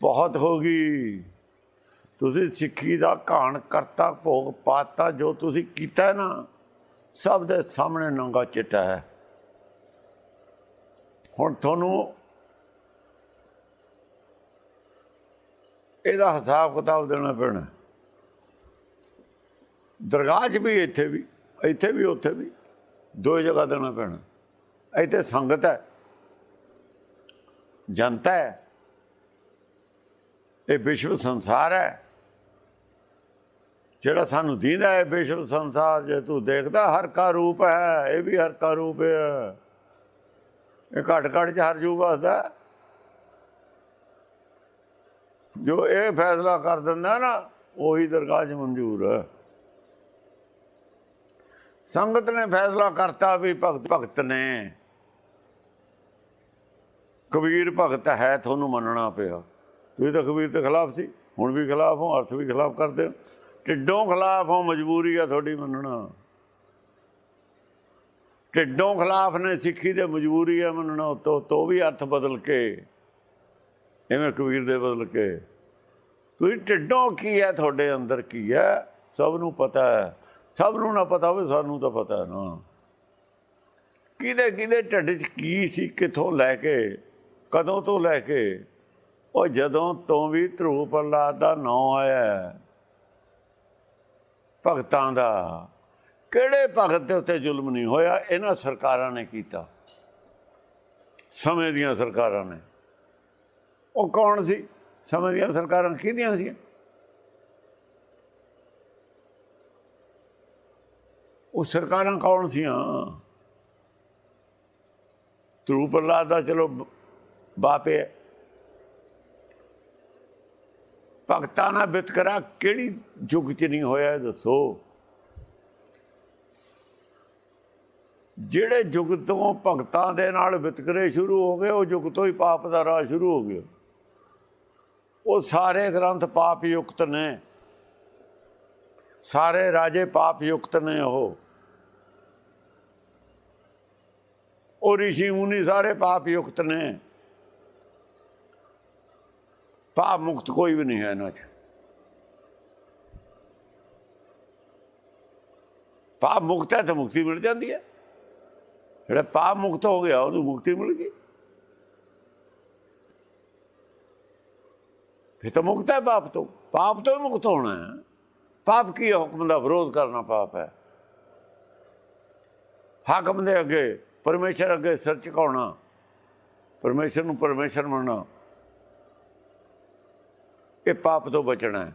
ਬਹੁਤ ਹੋ ਗਈ। ਤੁਸੀਂ ਸਿੱਖੀ ਦਾ ਘਾਣ ਕਰਤਾ, ਭੋਗ ਪਾਤਾ, ਜੋ ਤੁਸੀਂ ਕੀਤਾ ਨਾ, ਸਭ ਦੇ ਸਾਹਮਣੇ ਨੰਗਾ ਚਿੱਟਾ ਹੈ। ਹੁਣ ਤੁਹਾਨੂੰ ਇਹਦਾ ਹਿਸਾਬ ਕਿਤਾਬ ਦੇਣਾ ਪੈਣਾ। ਦਰਗਾਹ 'ਚ ਵੀ, ਇੱਥੇ ਵੀ ਇੱਥੇ ਵੀ, ਉੱਥੇ ਵੀ ਦੋ ਜਗ੍ਹਾ ਦੇਣਾ ਪੈਣਾ। ਇੱਥੇ ਸੰਗਤ ਹੈ, ਜਨਤਾ ਹੈ। ਇਹ ਵਿਸ਼ਵ ਸੰਸਾਰ ਹੈ। ਜਿਹੜਾ ਸਾਨੂੰ ਦੀਦਾ ਹੈ ਵਿਸ਼ਵ ਸੰਸਾਰ, ਜੇ ਤੂੰ ਦੇਖਦਾ ਹਰ ਕਾ ਰੂਪ ਹੈ, ਇਹ ਵੀ ਹਰ ਕਾ ਰੂਪ ਹੈ। ਇਹ ਘਟ ਘਟ ਚ ਹਰ ਜੂ ਵਸਦਾ ਜੋ ਇਹ ਫੈਸਲਾ ਕਰ ਦਿੰਦਾ ਨਾ, ਉਹੀ ਦਰਗਾਹ 'ਚ ਮਨਜ਼ੂਰ ਹੈ। ਸੰਗਤ ਨੇ ਫੈਸਲਾ ਕਰਤਾ ਵੀ ਭਗਤ ਭਗਤ ਨੇ। ਕਬੀਰ ਭਗਤ ਹੈ, ਤੁਹਾਨੂੰ ਮੰਨਣਾ ਪਿਆ। ਤੁਸੀਂ ਤਾਂ ਕਬੀਰ ਦੇ ਖਿਲਾਫ ਸੀ, ਹੁਣ ਵੀ ਖਿਲਾਫ ਹੋ, ਅਰਥ ਵੀ ਖਿਲਾਫ ਕਰਦੇ ਹੋ। ਢਿੱਡੋਂ ਖਿਲਾਫ ਹੋ, ਮਜਬੂਰੀ ਆ ਤੁਹਾਡੀ ਮੰਨਣਾ। ਢਿੱਡੋਂ ਖਿਲਾਫ ਨੇ ਸਿੱਖੀ ਦੇ ਮਜਬੂਰੀ ਆ ਮੰਨਣਾ ਤੋ ਤੋਂ ਵੀ ਅਰਥ ਬਦਲ ਕੇ ਐਵੇਂ ਕਬੀਰ ਦੇ ਬਦਲ ਕੇ। ਤੁਸੀਂ ਢਿੱਡੋਂ ਕੀ ਹੈ, ਤੁਹਾਡੇ ਅੰਦਰ ਕੀ ਹੈ? ਸਭ ਨੂੰ ਪਤਾ ਹੈ। ਸਭ ਨੂੰ ਨਾ ਪਤਾ ਹੋਵੇ, ਸਾਨੂੰ ਤਾਂ ਪਤਾ ਨਾ। ਕਿਹਦੇ ਕਿਹਦੇ ਢਿੱਡ 'ਚ ਕੀ ਸੀ, ਕਿੱਥੋਂ ਲੈ ਕੇ, ਕਦੋਂ ਤੋਂ ਲੈ ਕੇ? ਉਹ ਜਦੋਂ ਤੋਂ ਵੀ ਧਰੂ ਪ੍ਰਹਲਾਦ ਦਾ ਨਾਂ ਆਇਆ ਭਗਤਾਂ ਦਾ, ਕਿਹੜੇ ਭਗਤ ਦੇ ਉੱਤੇ ਜ਼ੁਲਮ ਨਹੀਂ ਹੋਇਆ? ਇਹਨਾਂ ਸਰਕਾਰਾਂ ਨੇ ਕੀਤਾ। ਸਮੇਂ ਦੀਆਂ ਸਰਕਾਰਾਂ ਨੇ। ਉਹ ਕੌਣ ਸੀ? ਸਮੇਂ ਦੀਆਂ ਸਰਕਾਰਾਂ ਕਿਹਦੀਆਂ ਸੀ? ਉਹ ਸਰਕਾਰਾਂ ਕੌਣ ਸੀਆਂ? ਧਰੂਪ ਪ੍ਰਹਲਾਦ ਦਾ ਚਲੋ ਬ- ਹੈ ਭਗਤਾਂ ਨਾਲ ਵਿਤਕਰਾ ਕਿਹੜੀ ਯੁੱਗ ਚ ਨਹੀਂ ਹੋਇਆ ਦੱਸੋ। ਜਿਹੜੇ ਯੁੱਗ ਤੋਂ ਭਗਤਾਂ ਦੇ ਨਾਲ ਵਿਤਕਰੇ ਸ਼ੁਰੂ ਹੋ ਗਏ, ਉਹ ਯੁੱਗ ਤੋਂ ਹੀ ਪਾਪ ਦਾ ਰਾਹ ਸ਼ੁਰੂ ਹੋ ਗਿਆ। ਉਹ ਸਾਰੇ ਗ੍ਰੰਥ ਪਾਪ ਯੁਕਤ ਨੇ। ਸਾਰੇ ਰਾਜੇ ਪਾਪ ਯੁਕਤ ਨੇ ਉਹ। ਉਹ ਰਿਸ਼ੀ ਮੁਨੀ ਸਾਰੇ ਪਾਪ ਯੁਕਤ ਨੇ। ਪਾਪ ਮੁਕਤ ਕੋਈ ਵੀ ਨਹੀਂ ਹੈ ਇਹਨਾਂ 'ਚ ਪਾਪ ਮੁਕਤ ਹੈ ਤਾਂ ਮੁਕਤੀ ਮਿਲ ਜਾਂਦੀ ਹੈ ਜਿਹੜਾ ਪਾਪ ਮੁਕਤ ਹੋ ਗਿਆ ਉਹਨੂੰ ਮੁਕਤੀ ਮਿਲ ਗਈ ਫਿਰ ਤਾਂ ਮੁਕਤ ਹੈ ਪਾਪ ਤੋਂ ਪਾਪ ਤੋਂ ਹੀ ਮੁਕਤ ਹੋਣਾ ਹੈ ਪਾਪ ਕੀ ਹੈ? ਹੁਕਮ ਦਾ ਵਿਰੋਧ ਕਰਨਾ ਪਾਪ ਹੈ ਹਾਕਮ ਦੇ ਅੱਗੇ ਪਰਮੇਸ਼ਰ ਅੱਗੇ ਸਿਰ ਝੁਕਾਉਣਾ ਪਰਮੇਸ਼ਰ ਨੂੰ ਪਰਮੇਸ਼ਰ ਮੰਨਣਾ ਇਹ ਪਾਪ ਤੋਂ ਬਚਣਾ ਹੈ।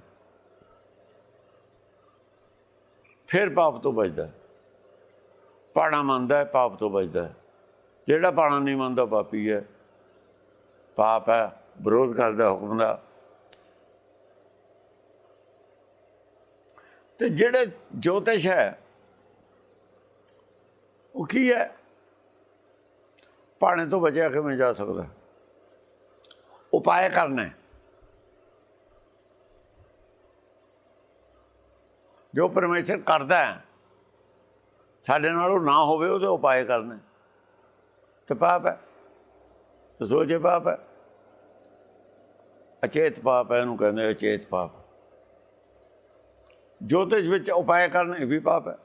ਫਿਰ ਪਾਪ ਤੋਂ ਬਚਦਾ ਹੈ। ਪਾਣਾ ਮੰਨਦਾ ਹੈ, ਪਾਪ ਤੋਂ ਬਚਦਾ ਹੈ। ਜਿਹੜਾ ਪਾਣਾ ਨਹੀਂ ਮੰਨਦਾ ਪਾਪੀ ਹੈ। ਪਾਪ ਹੈ, ਵਿਰੋਧ ਕਰਦਾ, ਹੁਕਮ ਦਾ। ਤੇ ਜਿਹੜੇ ਜੋਤਿਸ਼ ਹੈ, ਉਹ ਕੀ ਹੈ? ਪਾਣੇ ਤੋਂ ਬਚਿਆ ਕਿਵੇਂ ਜਾ ਸਕਦਾ? ਉਪਾਅ ਕਰਨਾ ਹੈ। ਜੋ ਪਰਮੇਸ਼ਰ ਕਰਦਾ ਹੈ, ਸਾਡੇ ਨਾਲ ਉਹ ਨਾ ਹੋਵੇ, ਉਹਦੇ ਉਪਾਅ ਕਰਨੇ। ਤੇ ਪਾਪ ਹੈ। ਤੇ ਸੋਚੇ ਪਾਪ ਹੈ। ਅਚੇਤ ਪਾਪ ਹੈ, ਇਹਨੂੰ ਕਹਿੰਦੇ ਅਚੇਤ ਪਾਪ। ਜੋਤਿਸ਼ ਵਿੱਚ ਉਪਾਅ ਕਰਨੇ, ਇਹ ਵੀ ਪਾਪ ਹੈ।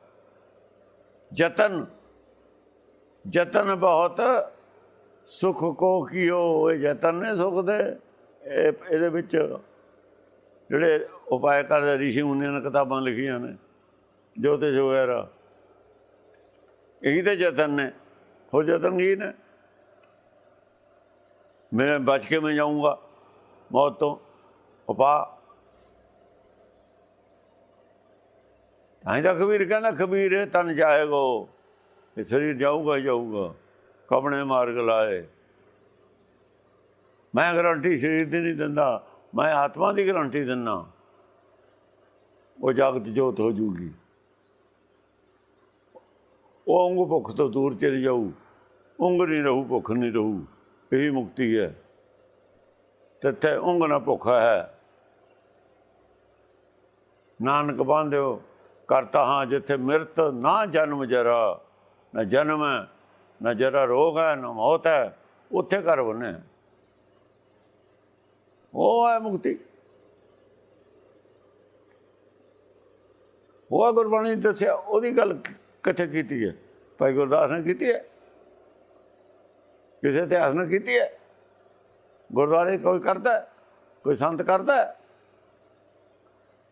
ਯਤਨ ਯਤਨ ਬਹੁਤ ਸੁਖ ਕੋ ਕੀਓ, ਇਹ ਯਤਨ ਨੇ ਸੁਖ ਦੇ। ਇਹ, ਇਹਦੇ ਵਿੱਚ ਜਿਹੜੇ ਉਪਾਅ ਕਰਦੇ ਰਿਸ਼ੀ ਮੁਨੀਆਂ ਨੇ ਕਿਤਾਬਾਂ ਲਿਖੀਆਂ ਨੇ, ਜੋਤਿਸ਼ ਵਗੈਰਾ। ਇਹੀ ਤੇ ਜਤਨ ਨੇ, ਹੋਰ ਜਤਨ ਕੀ ਨੇ? ਮੈਂ ਬਚ ਕੇ ਮੈਂ ਜਾਊਂਗਾ ਮੌਤ ਤੋਂ ਉਪਾ ਤਾਂ ਤਾਂ ਕਬੀਰ ਕਹਿੰਦਾ, ਕਬੀਰ ਤਨ ਜਾਏਗੋ ਇਹ ਸਰੀਰ ਜਾਊਗਾ ਹੀ ਜਾਊਗਾ ਕਪੜੇ ਮਾਰਗ ਲਾਏ। ਮੈਂ ਗਰੰਟੀ ਸਰੀਰ ਦੀ ਨਹੀਂ ਦਿੰਦਾ। ਮੈਂ ਆਤਮਾ ਦੀ ਗਰੰਟੀ ਦਿੰਦਾ ਉਹ ਜਗਤ ਜੋਤ ਹੋ ਜੂਗੀ। ਉਹ ਅੰਗ ਭੁੱਖ ਤੋਂ ਦੂਰ ਚਲੀ ਜਾਊ। ਉਂਗ ਨਹੀਂ ਰਹੂ, ਭੁੱਖ ਨਹੀਂ ਰਹੂ। ਇਹੀ ਮੁਕਤੀ ਹੈ। ਤੱਤੇ ਉਂਗ ਨਾ ਭੁੱਖਾ ਹੈ। ਨਾਨਕ ਬਾਂਧਿਓ ਕਰਤਾ ਹਾਂ, ਜਿੱਥੇ ਮਿਰਤ ਨਾ ਜਨਮ ਜਰਾ। ਨਾ ਜਨਮ ਹੈ ਨਾ ਜਰਾ ਰੋਗ ਹੈ, ਨਾ ਮੌਤ ਹੈ। ਉੱਥੇ ਘਰ ਬਨੇ ਉਹ ਹੈ ਮੁਕਤੀ। ਉਹ ਹੈ ਗੁਰਬਾਣੀ ਨੇ ਦੱਸਿਆ, ਉਹਦੀ ਗੱਲ ਕਿੱਥੇ ਕੀਤੀ ਹੈ? ਭਾਈ ਗੁਰਦਾਸ ਨੇ ਕੀਤੀ ਹੈ? ਕਿਸੇ ਇਤਿਹਾਸ ਨੇ ਕੀਤੀ ਹੈ? ਗੁਰਦੁਆਰੇ ਕੋਈ ਕਰਦਾ ਕੋਈ ਸੰਤ ਕਰਦਾ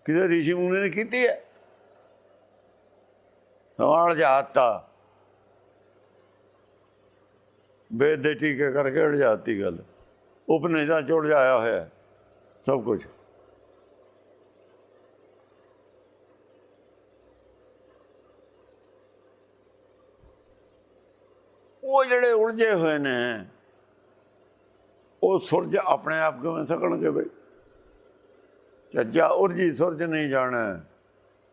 ਕਿਸੇ ਰਿਸ਼ੀ ਮੁਨੀ ਨੇ ਕੀਤੀ ਹੈ? ਸਵਾਲ ਜਾਤਾ। ਵੇਦ ਦੇ ਟੀਕੇ ਕਰਕੇ ਉਲਝਾਤੀ ਗੱਲ। ਉਪਨਿਸ਼ਦਾਂ ਚ ਉਲਝਾਇਆ ਹੋਇਆ ਸਭ ਕੁਝ। ਉਹ ਜਿਹੜੇ ਉਲਝੇ ਹੋਏ ਨੇ, ਉਹ ਸੁਰਜ ਆਪਣੇ ਆਪ ਕਿਵੇਂ ਸਕਣਗੇ ਬਈ? ਚੱਜਾ ਉਰਜੀ ਸੁਰਜ ਨਹੀਂ ਜਾਣਾ।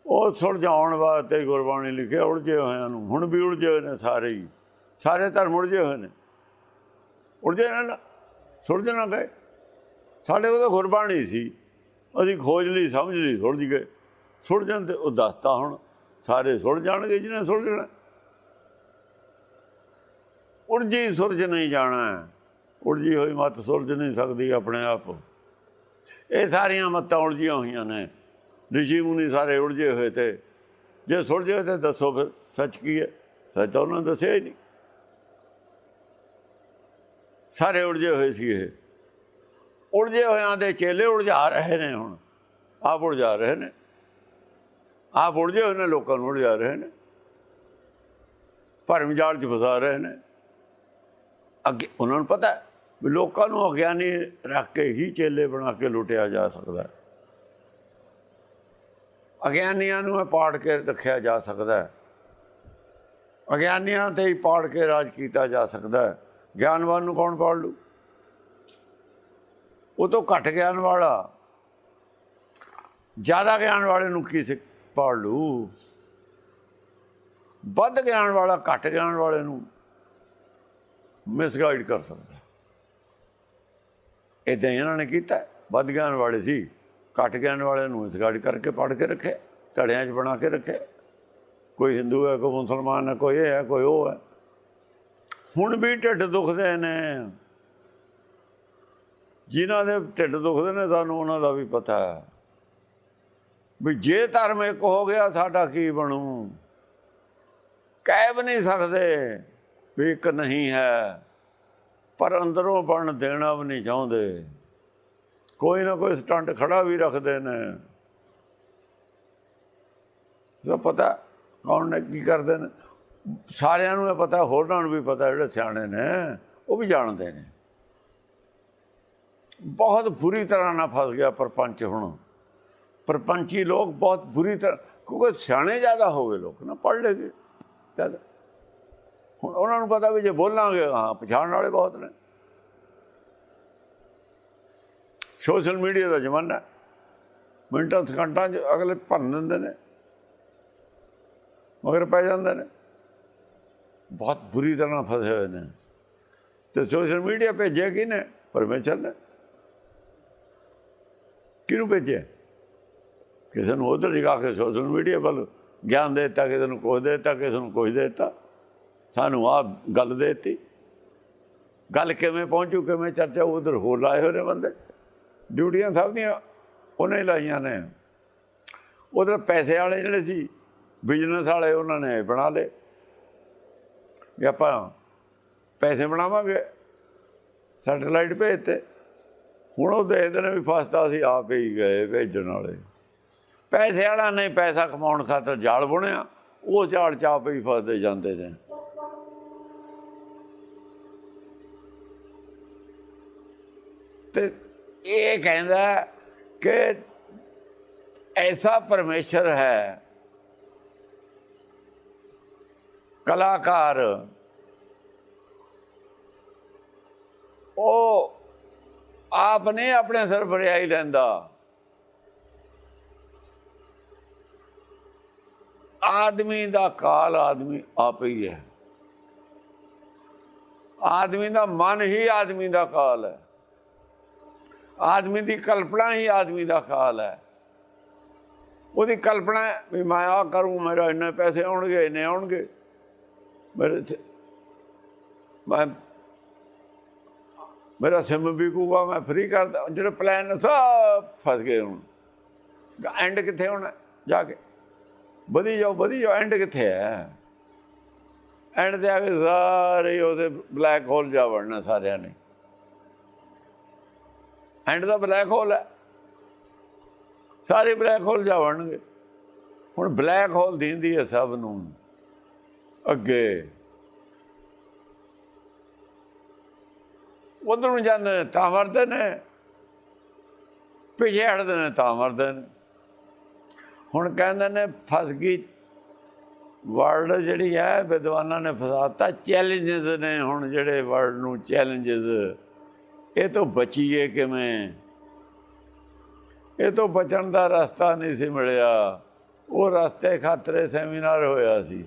ਉਹ ਸੁਰਜ ਆਉਣ ਵਾਸਤੇ ਗੁਰਬਾਣੀ ਲਿਖਿਆ ਉਲਝੇ ਹੋਇਆਂ ਨੂੰ। ਹੁਣ ਵੀ ਉਲਝੇ ਹੋਏ ਨੇ ਸਾਰੇ ਹੀ। ਸਾਰੇ ਧਰਮ ਉਲਝੇ ਹੋਏ ਨੇ। ਉਲਝੇ ਨੇ ਨਾ ਸੁਲਝ ਨਾ ਗਏ ਸਾਡੇ ਕੋਲ ਤਾਂ ਗੁਰਬਾਣੀ ਸੀ। ਅਸੀਂ ਖੋਜ ਲਈ, ਸਮਝ ਲਈ ਸੁਲਝ ਗਏ ਸੁਲਝਣ ਤੇ ਉਹ ਦੱਸਤਾ ਹੁਣ, ਸਾਰੇ ਸੁਲਝ ਜਾਣਗੇ ਜਿਹਨੇ ਸੁਲਝਣਾ ਉਲਝੀ ਸੁਰਜ ਨਹੀਂ ਜਾਣਾ। ਉਲਝੀ ਹੋਈ ਮਤ ਸੁਲਝ ਨਹੀਂ ਸਕਦੀ ਆਪਣੇ ਆਪ। ਇਹ ਸਾਰੀਆਂ ਮੱਤਾਂ ਉਲਝੀਆਂ ਹੋਈਆਂ ਨੇ। ਰਿਸ਼ੀ ਮੁਨੀ ਸਾਰੇ ਉਲਝੇ ਹੋਏ ਤੇ। ਜੇ ਸੁਲਝੇ ਹੋਏ ਤੇ ਦੱਸੋ ਫਿਰ, ਸੱਚ ਕੀ ਹੈ? ਸੱਚ ਤਾਂ ਉਹਨਾਂ ਦੱਸਿਆ ਹੀ ਨਹੀਂ। ਸਾਰੇ ਉਲਝੇ ਹੋਏ ਸੀ ਇਹ। ਉਲਝੇ ਹੋਇਆਂ ਦੇ ਚੇਲੇ ਉਲਝਾ ਰਹੇ ਨੇ ਹੁਣ। ਆਪ ਉਲਝਾ ਰਹੇ ਨੇ। ਆਪ ਉਲਝੇ ਹੋਏ ਨੇ, ਲੋਕਾਂ ਨੂੰ ਉਲਝਾ ਰਹੇ ਨੇ। ਭਰਮ ਜਾਲ ਚ ਫਸਾ ਰਹੇ ਨੇ। ਅੱਗੇ ਉਹਨਾਂ ਨੂੰ ਪਤਾ ਵੀ ਲੋਕਾਂ ਨੂੰ ਅਗਿਆਨੀ ਰੱਖ ਕੇ ਹੀ ਚੇਲੇ ਬਣਾ ਕੇ ਲੁੱਟਿਆ ਜਾ ਸਕਦਾ। ਅਗਿਆਨੀਆਂ ਨੂੰ ਇਹ ਪਾੜ ਕੇ ਰੱਖਿਆ ਜਾ ਸਕਦਾ। ਅਗਿਆਨੀਆਂ ਤੇ ਹੀ ਪਾੜ ਕੇ ਰਾਜ ਕੀਤਾ ਜਾ ਸਕਦਾ। ਹੈ ਗਿਆਨਵਾਨ ਨੂੰ ਕੌਣ ਪਾੜ ਲੂ? ਉਹ ਤੋਂ ਘੱਟ ਗਿਆਨ ਵਾਲਾ। ਜ਼ਿਆਦਾ ਗਿਆਨ ਵਾਲੇ ਨੂੰ ਕੀ ਸਿੱਖ ਪਾੜ ਲੂ? ਵੱਧ ਗਿਆਨ ਵਾਲਾ, ਘੱਟ ਗਿਆਨ ਵਾਲੇ ਨੂੰ ਮਿਸਗਾਈਡ ਕਰ ਸਕਦਾ। ਇਦਾਂ ਇਹਨਾਂ ਨੇ ਕੀਤਾ। ਵੱਧ ਗਿਆਨ ਵਾਲੇ ਸੀ, ਘੱਟ ਗਿਆਨ ਵਾਲੇ ਨੂੰ ਮਿਸਗਾਈਡ ਕਰਕੇ ਪੜ ਕੇ ਰੱਖੇ ਧੜਿਆਂ 'ਚ ਬਣਾ ਕੇ ਰੱਖੇ ਕੋਈ ਹਿੰਦੂ ਹੈ, ਕੋਈ ਮੁਸਲਮਾਨ ਹੈ, ਕੋਈ ਇਹ ਹੈ, ਕੋਈ ਉਹ ਹੈ। ਹੁਣ ਵੀ ਢਿੱਡ ਦੁਖਦੇ ਨੇ। ਜਿਨ੍ਹਾਂ ਦੇ ਢਿੱਡ ਦੁਖਦੇ ਨੇ, ਸਾਨੂੰ ਉਹਨਾਂ ਦਾ ਵੀ ਪਤਾ ਹੈ। ਵੀ ਜੇ ਧਰਮ ਇੱਕ ਹੋ ਗਿਆ, ਸਾਡਾ ਕੀ ਬਣੂ? ਕਹਿ ਵੀ ਨਹੀਂ ਸਕਦੇ ਵੀ ਇੱਕ ਨਹੀਂ ਹੈ। ਪਰ ਅੰਦਰੋਂ ਬਣ ਦੇਣਾ ਵੀ ਨਹੀਂ ਚਾਹੁੰਦੇ। ਕੋਈ ਨਾ ਕੋਈ ਸਟੰਟ ਖੜਾ ਵੀ ਰੱਖਦੇ ਨੇ। ਜੋ ਪਤਾ ਕੌਣ ਨੇ ਕੀ ਕਰਦੇ ਨੇ। ਸਾਰਿਆਂ ਨੂੰ ਇਹ ਪਤਾ ਹੋਰਨਾਂ ਨੂੰ ਵੀ ਪਤਾ, ਜਿਹੜੇ ਸਿਆਣੇ ਨੇ, ਉਹ ਵੀ ਜਾਣਦੇ ਨੇ। ਬਹੁਤ ਬੁਰੀ ਤਰ੍ਹਾਂ ਨਾਲ ਫਸ ਗਿਆ ਪਰਪੰਚ ਹੁਣ। ਪਰਪੰਚੀ ਲੋਕ ਬਹੁਤ ਬੁਰੀ ਤਰ੍ਹਾਂ, ਕਿਉਂਕਿ ਸਿਆਣੇ ਜ਼ਿਆਦਾ ਹੋ ਗਏ ਲੋਕ ਨਾ, ਪੜ੍ਹ ਲਏ ਜ਼ਿਆਦਾ। ਹੁਣ ਉਹਨਾਂ ਨੂੰ ਪਤਾ ਵੀ ਜੇ ਬੋਲਾਂਗੇ, ਹਾਂ, ਪਛਾਣ ਵਾਲੇ ਬਹੁਤ ਨੇ। ਸੋਸ਼ਲ ਮੀਡੀਆ ਦਾ ਜ਼ਮਾਨਾ, ਮਿੰਟਾਂ ਸਕਿੰਟਾਂ 'ਚ ਅਗਲੇ ਭੰਨ ਦਿੰਦੇ ਨੇ। ਮਗਰ ਪੈ ਜਾਂਦੇ ਨੇ। ਬਹੁਤ ਬੁਰੀ ਤਰ੍ਹਾਂ ਫਸੇ ਹੋਏ ਨੇ। ਤੇ ਸੋਸ਼ਲ ਮੀਡੀਆ ਭੇਜਿਆ ਕਿਨੇ ਪਰਮੇਸ਼ਰ ਨੇ। ਕਿਹਨੂੰ ਭੇਜਿਆ? ਕਿਸੇ ਨੂੰ ਉਧਰ ਜਗਾ ਕੇ ਸੋਸ਼ਲ ਮੀਡੀਆ ਵੱਲ ਗਿਆਨ ਦੇ ਦਿੱਤਾ, ਕਿਸੇ ਨੂੰ ਕੁਝ ਦੇ ਦਿੱਤਾ, ਕਿਸੇ ਨੂੰ ਕੁਝ ਦੇ ਦਿੱਤਾ। ਸਾਨੂੰ ਆ ਗੱਲ ਦੇ ਦਿੱਤੀ। ਗੱਲ ਕਿਵੇਂ ਪਹੁੰਚੂ, ਕਿਵੇਂ ਚਰਚਾ, ਉਧਰ ਹੋਰ ਲਾਏ ਹੋਏ ਨੇ ਬੰਦੇ। ਡਿਊਟੀਆਂ ਸਭ ਦੀਆਂ ਉਹਨੇ ਹੀ ਲਾਈਆਂ ਨੇ। ਉਧਰ ਪੈਸੇ ਵਾਲੇ ਜਿਹੜੇ ਸੀ ਬਿਜ਼ਨਸ ਵਾਲੇ ਉਹਨਾਂ ਨੇ ਬਣਾ ਲਏ। ਵੀ ਆਪਾਂ ਪੈਸੇ ਬਣਾਵਾਂਗੇ। ਸੈਟਲਾਈਟ ਭੇਜਤੇ। ਹੁਣ ਉਹ ਦੇਖਦੇ ਨੇ ਵੀ ਫਸਦਾ ਸੀ ਆਪ ਹੀ ਗਏ ਭੇਜਣ ਵਾਲੇ। ਪੈਸੇ ਵਾਲਾ ਨੇ ਪੈਸਾ ਕਮਾਉਣ ਖਾਤਰ ਜਾਲ ਬੁਣਿਆ। ਉਹ ਜਾਲ ਚ ਆਪ ਹੀ ਫਸਦੇ ਜਾਂਦੇ ਨੇ। ਤੇ ਇਹ ਕਹਿੰਦਾ ਕਿ ਐਸਾ ਪਰਮੇਸ਼ਰ ਹੈ ਕਲਾਕਾਰ। ਉਹ ਆਪ ਨੇ ਆਪਣੇ ਸਿਰ ਬਰਿਆਈ ਲੈਂਦਾ ਆਦਮੀ ਦਾ ਕਾਲ ਆਦਮੀ ਆਪ ਹੀ ਹੈ। ਆਦਮੀ ਦਾ ਮਨ ਹੀ ਆਦਮੀ ਦਾ ਕਾਲ ਹੈ। ਆਦਮੀ ਦੀ ਕਲਪਨਾ ਹੀ ਆਦਮੀ ਦਾ ਕਾਲ ਹੈ। ਉਹਦੀ ਕਲਪਨਾ ਵੀ ਮੈਂ ਆ ਕਰੂੰ, ਮੇਰਾ ਇੰਨੇ ਪੈਸੇ ਆਉਣਗੇ, ਇੰਨੇ ਆਉਣਗੇ। ਮੇਰੇ ਮੈਂ ਮੇਰਾ ਸਿਮ ਵਿਕੂਗਾ ਮੈਂ ਫ੍ਰੀ ਕਰਦਾ। ਜਿਹੜੇ ਪਲਾਨ ਸਭ ਫਸ ਗਏ ਹੁਣ। ਐਂਡ ਕਿੱਥੇ ਹੋਣਾ? ਜਾ ਕੇ। ਵਧੀ ਜਾਓ ਵਧੀ ਜਾਓ ਐਂਡ ਕਿੱਥੇ ਹੈ? ਐਂਡ ਤੇ ਆ ਕੇ ਸਾਰੇ ਉਹਦੇ ਬਲੈਕ ਹੋਲ ਜਾ ਵੜਨਾ ਸਾਰਿਆਂ ਨੇ। ਐਂਡ ਦਾ ਬਲੈਕ ਹੋਲ ਹੈ। ਸਾਰੇ ਬਲੈਕ ਹੋਲ ਜਾ ਵੜਨਗੇ। ਹੁਣ ਬਲੈਕ ਹੋਲ ਦਿੰਦੀ ਹੈ ਸਭ ਨੂੰ। ਅੱਗੇ। ਉਧਰ ਨੂੰ ਜਾਂਦੇ ਨੇ ਤਾਂ ਮਰਦੇ ਨੇ। ਪਿੱਛੇ ਹਟਦੇ ਨੇ ਤਾਂ ਮਰਦੇ ਨੇ। ਹੁਣ ਕਹਿੰਦੇ ਨੇ, ਫਸ ਗਈ ਵਰਡ ਜਿਹੜੀ ਹੈ, ਵਿਦਵਾਨਾਂ ਨੇ ਫਸਾਤਾ ਚੈਲੰਜਸ ਨੇ ਹੁਣ ਜਿਹੜੇ ਵਰਡ ਨੂੰ ਚੈਲੰਜਸ ਇਹ ਤੋਂ ਬਚੀਏ ਕਿਵੇਂ? ਇਹ ਤੋਂ ਬਚਣ ਦਾ ਰਸਤਾ ਨਹੀਂ ਸੀ ਮਿਲਿਆ। ਉਹ ਰਸਤੇ ਖਾਤਰੇ ਸੈਮੀਨਾਰ ਹੋਇਆ ਸੀ।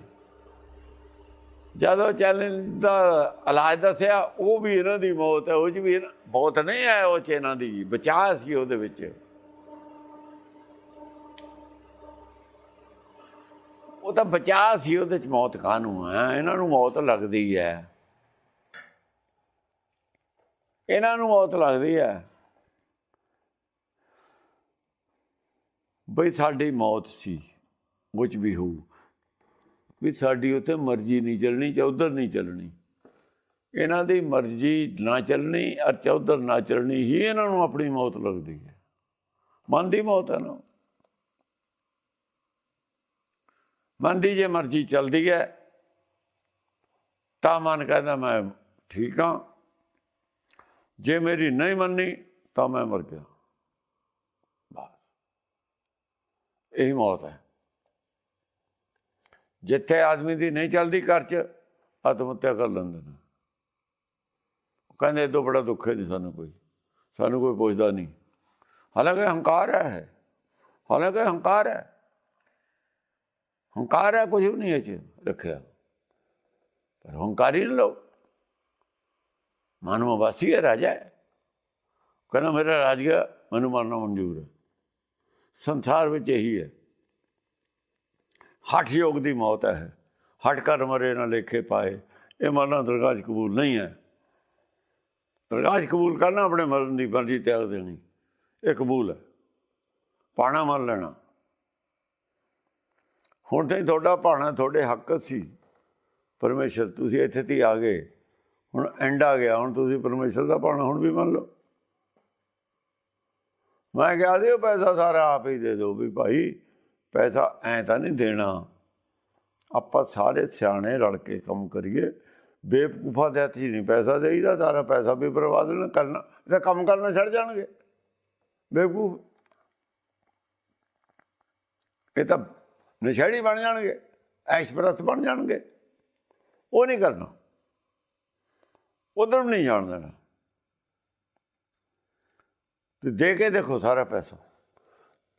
ਜਦੋਂ ਚੈਲੰਜ ਦਾ ਇਲਾਜ ਦੱਸਿਆ, ਉਹ ਵੀ ਇਹਨਾਂ ਦੀ ਮੌਤ ਹੈ, ਉਹ ਚ ਵੀ ਇਹਨਾਂ- ਮੌਤ ਨਹੀਂ ਹੈ, ਉਹ ਚ ਇਹਨਾਂ ਦੀ ਬਚਾਅ ਸੀ ਉਹਦੇ ਵਿੱਚ। ਉਹ ਤਾਂ ਬਚਾਅ ਸੀ ਉਹਦੇ ਚ ਮੌਤ ਕਾਹਨੂੰ ਹੈ? ਇਹਨਾਂ ਨੂੰ ਮੌਤ ਲੱਗਦੀ ਹੈ। ਇਹਨਾਂ ਨੂੰ ਮੌਤ ਲੱਗਦੀ ਹੈ। ਬਈ ਸਾਡੀ ਮੌਤ ਸੀ ਕੁਝ ਵੀ ਹੋਊ। ਵੀ ਸਾਡੀ ਉੱਥੇ ਮਰਜ਼ੀ ਨਹੀਂ ਚੱਲਣੀ ਜਾਂ ਉਧਰ ਨਹੀਂ ਚੱਲਣੀ। ਇਹਨਾਂ ਦੀ ਮਰਜ਼ੀ ਨਾ ਚੱਲਣੀ ਅਰ ਚੌਧਰ ਨਾ ਚੱਲਣੀ ਹੀ ਇਹਨਾਂ ਨੂੰ ਆਪਣੀ ਮੌਤ ਲੱਗਦੀ ਹੈ। ਮਨ ਦੀ ਮੌਤ ਹੈ ਨਾ। ਮਨ ਦੀ ਜੇ ਮਰਜ਼ੀ ਚੱਲਦੀ ਹੈ, ਤਾਂ ਮਨ ਕਹਿੰਦਾ ਮੈਂ ਠੀਕ ਹਾਂ। ਜੇ ਮੇਰੀ ਨਹੀਂ ਮੰਨੀ, ਤਾਂ ਮੈਂ ਮਰ ਗਿਆ। ਬਸ। ਇਹੀ ਮੌਤ ਹੈ। ਜਿੱਥੇ ਆਦਮੀ ਦੀ ਨਹੀਂ ਚੱਲਦੀ ਘਰ 'ਚ, ਆਤਮ ਹੱਤਿਆ ਕਰ ਲੈਂਦੇ ਨੇ। ਕਹਿੰਦੇ, ਇਹ ਤੋਂ ਬੜਾ ਦੁੱਖ ਹੈ ਨਹੀਂ ਸਾਨੂੰ ਕੋਈ। ਸਾਨੂੰ ਕੋਈ ਪੁੱਛਦਾ ਨਹੀਂ। ਹਾਲਾਂਕਿ ਹੰਕਾਰ ਹੈ ਹਾਲਾਂਕਿ ਹੰਕਾਰ ਹੈ। ਹੰਕਾਰ ਹੈ, ਕੁਝ ਵੀ ਨਹੀਂ ਇਹ 'ਚ ਰੱਖਿਆ। ਪਰ ਹੰਕਾਰੀ ਨਾ ਲੋ ਮਾਨਵ ਵਾਸੀ ਹੈ, ਰਾਜਾ ਹੈ। ਕਹਿੰਦਾ, ਮੇਰਾ ਰਾਜ ਗਿਆ ਮੈਨੂੰ ਮਰਨਾ ਮਨਜ਼ੂਰ ਹੈ। ਸੰਸਾਰ ਵਿੱਚ ਇਹੀ ਹੈ। ਹਠ ਯੋਗ ਦੀ ਮੌਤ ਹੈ। ਹਟ ਕਰ ਮਰੇ ਨਾ ਲੇਖੇ ਪਾਏ। ਇਹ ਮਰਨਾ ਦਰਗਾਹ ਕਬੂਲ ਨਹੀਂ ਹੈ। ਦਰਗਾਹ ਕਬੂਲ ਕਰਨਾ ਆਪਣੇ ਮਰਨ ਦੀ ਮਰਜ਼ੀ ਤਿਆਗ ਦੇਣੀ। ਇਹ ਕਬੂਲ ਹੈ। ਪਾਣਾ ਮਰ ਲੈਣਾ। ਹੁਣ ਤੇ ਤੁਹਾਡਾ ਪਾਣਾ, ਤੁਹਾਡੇ ਹੱਕ ਸੀ। ਪਰਮੇਸ਼ਰ, ਤੁਸੀਂ ਇੱਥੇ ਤੇ ਆ ਗਏ। ਹੁਣ ਐਂਡ ਆ ਗਿਆ। ਹੁਣ ਤੁਸੀਂ ਪਰਮੇਸ਼ਰ ਦਾ ਪਾਣਾ ਹੁਣ ਵੀ ਮੰਨ ਲਓ। ਮੈਂ ਕਿਹਾ ਦਿਓ ਪੈਸਾ ਸਾਰਾ ਆਪ ਹੀ ਦੇ ਦਿਓ ਵੀ ਭਾਈ ਪੈਸਾ ਐ ਤਾਂ ਨਹੀਂ ਦੇਣਾ। ਆਪਾਂ ਸਾਰੇ ਸਿਆਣੇ ਰਲ ਕੇ ਕੰਮ ਕਰੀਏ। ਬੇਵਕੂਫਾ ਦੇ ਹੱਥ 'ਚ ਨਹੀਂ, ਪੈਸਾ ਦੇਈਦਾ, ਸਾਰਾ ਪੈਸਾ ਵੀ ਬਰਬਾਦ ਨਾ ਕਰਨਾ ਇਹਦਾ ਕੰਮ ਕਰਨਾ ਛੱਡ ਜਾਣਗੇ। ਬੇਵਕੂਫ। ਇਹ ਤਾਂ ਨਸ਼ੇੜੀ ਬਣ ਜਾਣਗੇ, ਐਸ਼ਪਰਸਤ ਬਣ ਜਾਣਗੇ। ਉਹ ਨਹੀਂ ਕਰਨਾ। ਉਧਰ ਨਹੀਂ ਜਾਣ ਦੇਣਾ। ਤੇ ਦੇ ਕੇ ਦੇਖੋ ਸਾਰਾ ਪੈਸਾ।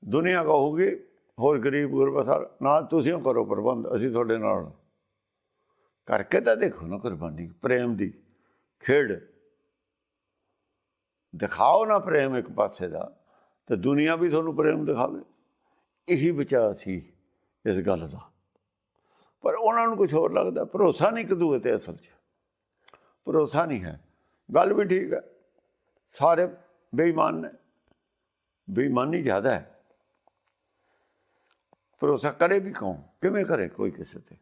ਦੁਨੀਆ ਕਹੂਗੀ ਹੋਰ ਗਰੀਬ ਗੁਰਬਾ ਸਾਰਾ ਨਾ ਤੁਸੀਂ ਉਹ ਕਰੋ ਪ੍ਰਬੰਧ, ਅਸੀਂ ਤੁਹਾਡੇ ਨਾਲ ਕਰਕੇ ਤਾਂ ਦੇਖੋ ਨਾ ਕੁਰਬਾਨੀ, ਪ੍ਰੇਮ ਦੀ। ਖੇਡ। ਦਿਖਾਓ ਨਾ ਪ੍ਰੇਮ ਇੱਕ ਪਾਸੇ ਦਾ, ਤੇ ਦੁਨੀਆ ਵੀ ਤੁਹਾਨੂੰ ਪ੍ਰੇਮ ਦਿਖਾਵੇ। ਇਹੀ ਬਚਾ ਸੀ ਇਸ ਗੱਲ ਦਾ। ਪਰ ਉਹਨਾਂ ਨੂੰ ਕੁਝ ਹੋਰ ਲੱਗਦਾ, ਭਰੋਸਾ ਨਹੀਂ ਕਦੂਏ ਤੇ ਅਸਲ 'ਚ। ਭਰੋਸਾ ਨਹੀਂ ਹੈ। ਗੱਲ ਵੀ ਠੀਕ ਹੈ। ਸਾਰੇ ਬੇਈਮਾਨ ਨੇ। ਬੇਈਮਾਨੀ ਜ਼ਿਆਦਾ ਹੈ। ਭਰੋਸਾ ਕਰੇ ਵੀ ਕੌਣ? ਕਿਵੇਂ ਕਰੇ? ਕੋਈ ਕਿਸੇ ਤੇ।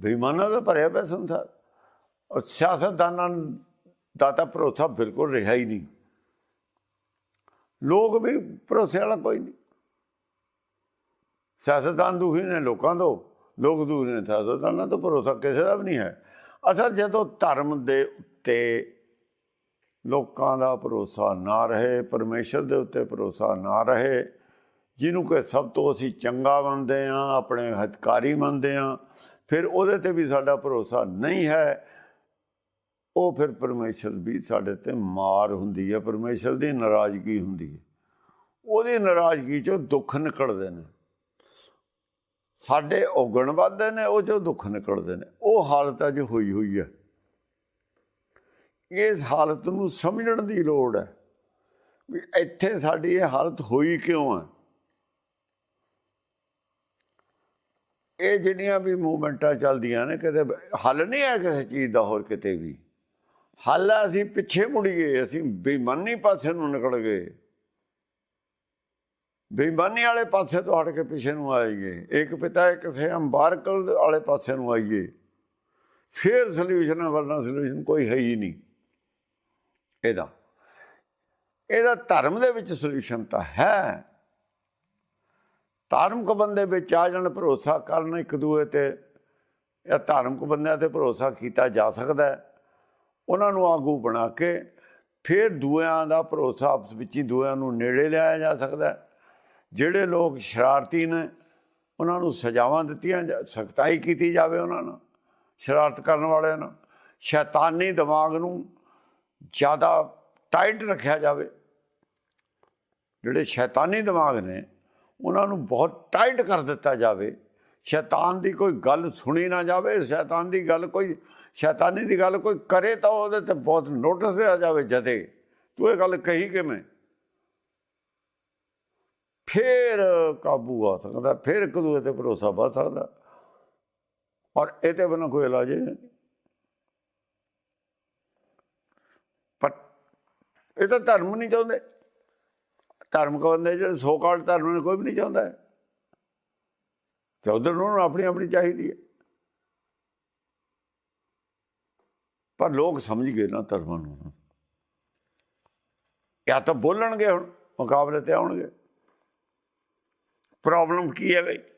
ਬੇਈਮਾਨਾਂ ਦਾ ਭਰਿਆ ਪਿਆ ਸੰਸਾਰ। ਔਰ ਸਿਆਸਤਦਾਨਾਂ ਦਾ ਤਾਂ ਭਰੋਸਾ ਬਿਲਕੁਲ ਰਿਹਾ ਹੀ ਨਹੀਂ। ਲੋਕ ਵੀ ਭਰੋਸੇ ਵਾਲਾ ਕੋਈ ਨਹੀਂ। ਸਿਆਸਤਦਾਨ ਦੁਖੀ ਨੇ ਲੋਕਾਂ ਤੋਂ, ਲੋਕ ਦੁਖੀ ਨੇ ਸਿਆਸਤਦਾਨਾਂ ਤੋਂ ਭਰੋਸਾ ਕਿਸੇ ਦਾ ਵੀ ਨਹੀਂ ਹੈ। ਅਸਲ ਜਦੋਂ ਧਰਮ ਦੇ ਉੱਤੇ ਲੋਕਾਂ ਦਾ ਭਰੋਸਾ ਨਾ ਰਹੇ, ਪਰਮੇਸ਼ਰ ਦੇ ਉੱਤੇ ਭਰੋਸਾ ਨਾ ਰਹੇ ਜਿਹਨੂੰ ਕਿ ਸਭ ਤੋਂ ਅਸੀਂ ਚੰਗਾ ਮੰਨਦੇ ਆ ਆਪਣੇ ਹਤਕਾਰੀ ਮੰਨਦੇ ਆ ਫਿਰ ਉਹਦੇ ਤੇ ਵੀ ਸਾਡਾ ਭਰੋਸਾ ਨਹੀਂ ਹੈ। ਉਹ ਫਿਰ ਪਰਮੇਸ਼ਰ ਵੀ ਸਾਡੇ ਤੇ ਮਾਰ ਹੁੰਦੀ ਹੈ, ਪਰਮੇਸ਼ਰ ਦੀ ਨਾਰਾਜ਼ਗੀ ਹੁੰਦੀ ਹੈ। ਉਹਦੀ ਨਾਰਾਜ਼ਗੀ ਚੋਂ ਦੁੱਖ ਨਿਕਲਦੇ ਨੇ। ਸਾਡੇ ਔਗਣ ਵੱਧਦੇ ਨੇ, ਉਹ ਚੋਂ ਦੁੱਖ ਨਿਕਲਦੇ ਨੇ। ਉਹ ਹਾਲਤ ਅੱਜ ਹੋਈ ਹੋਈ ਹੈ। ਇਸ ਹਾਲਤ ਨੂੰ ਸਮਝਣ ਦੀ ਲੋੜ ਹੈ ਵੀ ਇੱਥੇ ਸਾਡੀ ਇਹ ਹਾਲਤ ਹੋਈ ਕਿਉਂ ਹੈ? ਇਹ ਜਿਹੜੀਆਂ ਵੀ ਮੂਵਮੈਂਟਾਂ ਚੱਲਦੀਆਂ ਨੇ, ਕਿਤੇ ਹੱਲ ਨਹੀਂ ਹੈ ਕਿਸੇ ਚੀਜ਼ ਦਾ ਹੋਰ ਕਿਤੇ ਵੀ। ਹੱਲ ਅਸੀਂ ਪਿੱਛੇ ਮੁੜੀਏ, ਅਸੀਂ ਬੇਈਮਾਨੀ ਪਾਸੇ ਨੂੰ ਨਿਕਲ ਗਏ। ਬੇਈਮਾਨੀ ਵਾਲੇ ਪਾਸੇ ਤੋਂ ਹਟ ਕੇ ਪਿੱਛੇ ਨੂੰ ਆਈਏ। ਇੱਕ ਪਿਤਾ ਕਿਸੇ ਅੰਬਾਰਕਲ ਵਾਲੇ ਪਾਸੇ ਨੂੰ ਆਈਏ। ਫਿਰ ਸੋਲੂਸ਼ਨ ਵਰਨਾ ਸੋਲੂਸ਼ਨ ਕੋਈ ਹੈ ਹੀ ਨਹੀਂ। ਇਹਦਾ। ਇਹਦਾ ਧਰਮ ਦੇ ਵਿੱਚ ਸੋਲੂਸ਼ਨ ਤਾਂ ਹੈ। ਧਾਰਮਿਕ ਬੰਦੇ ਵਿੱਚ ਆ ਜਾਣ, ਭਰੋਸਾ ਕਰਨ ਇੱਕ ਦੂਏ ਤੇ ਇਹ ਧਾਰਮਿਕ ਬੰਦਿਆਂ ਤੇ ਭਰੋਸਾ ਕੀਤਾ ਜਾ ਸਕਦਾ ਉਹਨਾਂ ਨੂੰ ਆਗੂ ਬਣਾ ਕੇ ਫਿਰ ਦੂਆਂ ਦਾ ਭਰੋਸਾ ਆਪਸ ਵਿੱਚ ਹੀ ਦੂਆਂ ਨੂੰ ਨੇੜੇ ਲਿਆਇਆ ਜਾ ਸਕਦਾ ਜਿਹੜੇ ਲੋਕ ਸ਼ਰਾਰਤੀ ਨੇ, ਉਹਨਾਂ ਨੂੰ ਸਜ਼ਾਵਾਂ ਦਿੱਤੀਆਂ ਜਾ, ਸਖਤਾਈ ਕੀਤੀ ਜਾਵੇ ਉਹਨਾਂ ਨਾਲ, ਸ਼ਰਾਰਤ ਕਰਨ ਵਾਲਿਆਂ ਨਾਲ। ਸ਼ੈਤਾਨੀ ਦਿਮਾਗ ਨੂੰ ਜ਼ਿਆਦਾ ਟਾਈਟ ਰੱਖਿਆ ਜਾਵੇ। ਜਿਹੜੇ ਸ਼ੈਤਾਨੀ ਦਿਮਾਗ ਨੇ ਉਹਨਾਂ ਨੂੰ ਬਹੁਤ ਟਾਈਟ ਕਰ ਦਿੱਤਾ ਜਾਵੇ। ਸ਼ੈਤਾਨ ਦੀ ਕੋਈ ਗੱਲ ਸੁਣੀ ਨਾ ਜਾਵੇ, ਸ਼ੈਤਾਨ ਦੀ ਗੱਲ ਕੋਈ ਸ਼ੈਤਾਨੀ ਦੀ ਗੱਲ ਕੋਈ ਕਰੇ ਤਾਂ ਉਹਦੇ ਤੇ ਬਹੁਤ ਨੋਟਿਸ ਆ ਜਾਵੇ ਜਦੇ। ਤੂੰ ਇਹ ਗੱਲ ਕਹੀ ਕਿਵੇਂ? ਫੇਰ ਕਾਬੂ ਆ ਸਕਦਾ, ਫੇਰ ਇੱਕ ਦੂਜੇ ਤੇ ਭਰੋਸਾ ਵੱਧ ਸਕਦਾ। ਔਰ ਇਹ ਤੇ ਬਿਨਾਂ ਕੋਈ ਇਲਾਜ ਨਹੀਂ। ਪਰ ਇਹ ਤਾਂ ਧਰਮ ਨਹੀਂ ਚਾਹੁੰਦੇ। ਧਰਮ ਬੰਦੇ ਜਿਹੜੇ ਸੋ ਕਾਲ ਧਰਮ ਨੂੰ ਕੋਈ ਵੀ ਨਹੀਂ ਚਾਹੁੰਦਾ। ਹੈ ਚੌਧਰ ਨੂੰ ਆਪਣੀ ਆਪਣੀ ਚਾਹੀਦੀ ਹੈ। ਪਰ ਲੋਕ ਸਮਝ ਗਏ ਨਾ ਧਰਮਾਂ ਨੂੰ। ਜਾਂ ਤਾਂ ਬੋਲਣਗੇ ਹੁਣ, ਮੁਕਾਬਲੇ ਤੇ ਆਉਣਗੇ। ਪ੍ਰੋਬਲਮ ਕੀ ਹੈ ਬਈ?